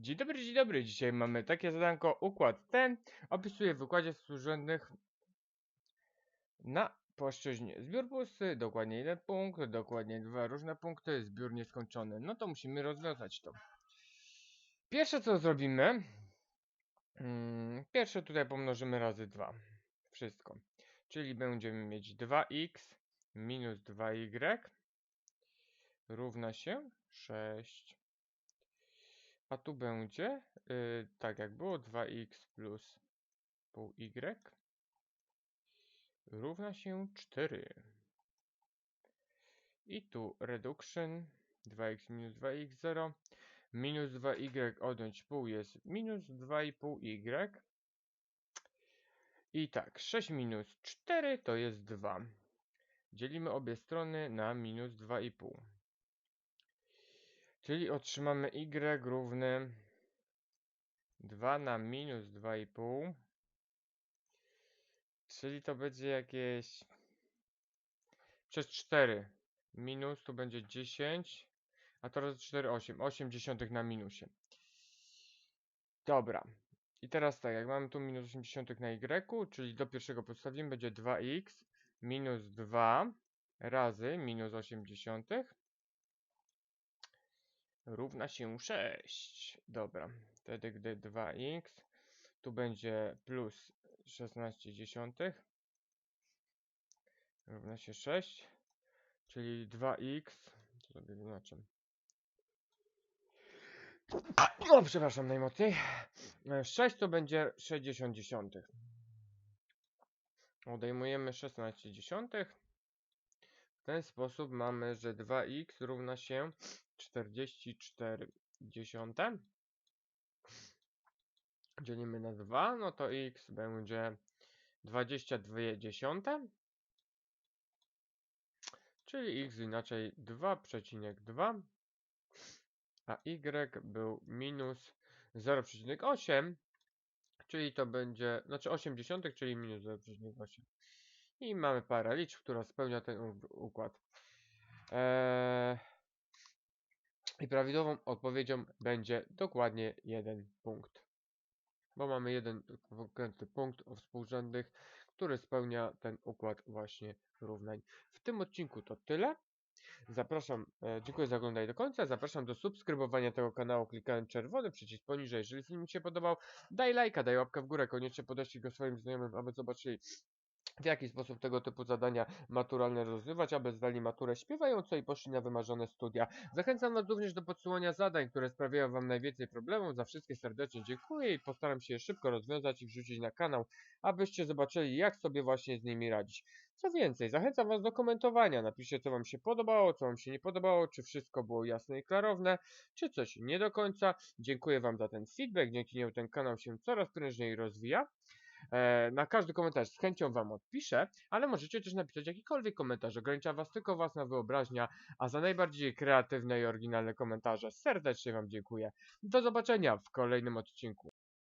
Dzień dobry, dzień dobry. Dzisiaj mamy takie zadanko. Układ ten opisuje w układzie współrzędnych na płaszczyźnie zbiór pusty, dokładnie jeden punkt, dokładnie dwa różne punkty, zbiór nieskończony. No to musimy rozwiązać to. Pierwsze co zrobimy, mm, pierwsze tutaj pomnożymy razy 2. Wszystko. Czyli będziemy mieć 2x minus 2y równa się 6. A tu będzie, y, tak jak było, 2x plus pół y równa się 4. I tu reduction 2x minus 2x 0 minus 2y odjąć pół jest minus 2,5y. I tak, 6 minus 4 to jest 2. Dzielimy obie strony na minus 2,5. Czyli otrzymamy y równy 2 na minus 2,5. Czyli to będzie jakieś przez 4 minus, tu będzie 10, a to razy 4, 8. 8 dziesiątych na minusie. Dobra. I teraz tak, jak mamy tu minus 8 dziesiątych na y, czyli do pierwszego podstawimy, będzie 2x minus 2 razy minus 8 dziesiątych równa się 6. Dobra, wtedy gdy 2x, tu będzie plus 16 dziesiątych równa się 6, czyli 2x, to sobie wyznaczę. O, przepraszam najmocniej. 6 to będzie 60 dziesiątych. Odejmujemy 16 dziesiątych. Ten sposób mamy, że 2x równa się 44 dziesiąte. Dzielimy na 2, no to x będzie 22 dziesiąte. Czyli x inaczej 2,2 a y był minus 0,8 czyli to będzie, znaczy 8 dziesiątych, czyli minus 0,8 i mamy parę liczb, która spełnia ten układ. Eee, i prawidłową odpowiedzią będzie dokładnie jeden punkt. Bo mamy jeden konkretny punkt o współrzędnych, który spełnia ten układ właśnie równań. W tym odcinku to tyle. Zapraszam, e, dziękuję za oglądanie do końca. Zapraszam do subskrybowania tego kanału klikając czerwony przycisk poniżej. Jeżeli film Ci się podobał, daj lajka, daj łapkę w górę. Koniecznie podeślij go swoim znajomym, aby zobaczyli w jaki sposób tego typu zadania maturalne rozwiązywać, aby zdali maturę śpiewająco i poszli na wymarzone studia. Zachęcam Was również do podsyłania zadań, które sprawiają Wam najwięcej problemów. Za wszystkie serdecznie dziękuję i postaram się je szybko rozwiązać i wrzucić na kanał, abyście zobaczyli, jak sobie właśnie z nimi radzić. Co więcej, zachęcam Was do komentowania. Napiszcie, co Wam się podobało, co Wam się nie podobało, czy wszystko było jasne i klarowne, czy coś nie do końca. Dziękuję Wam za ten feedback, dzięki niemu ten kanał się coraz prężniej rozwija. E, na każdy komentarz z chęcią Wam odpiszę, ale możecie też napisać jakikolwiek komentarz. Ogranicza Was tylko własna wyobraźnia, a za najbardziej kreatywne i oryginalne komentarze serdecznie Wam dziękuję. Do zobaczenia w kolejnym odcinku.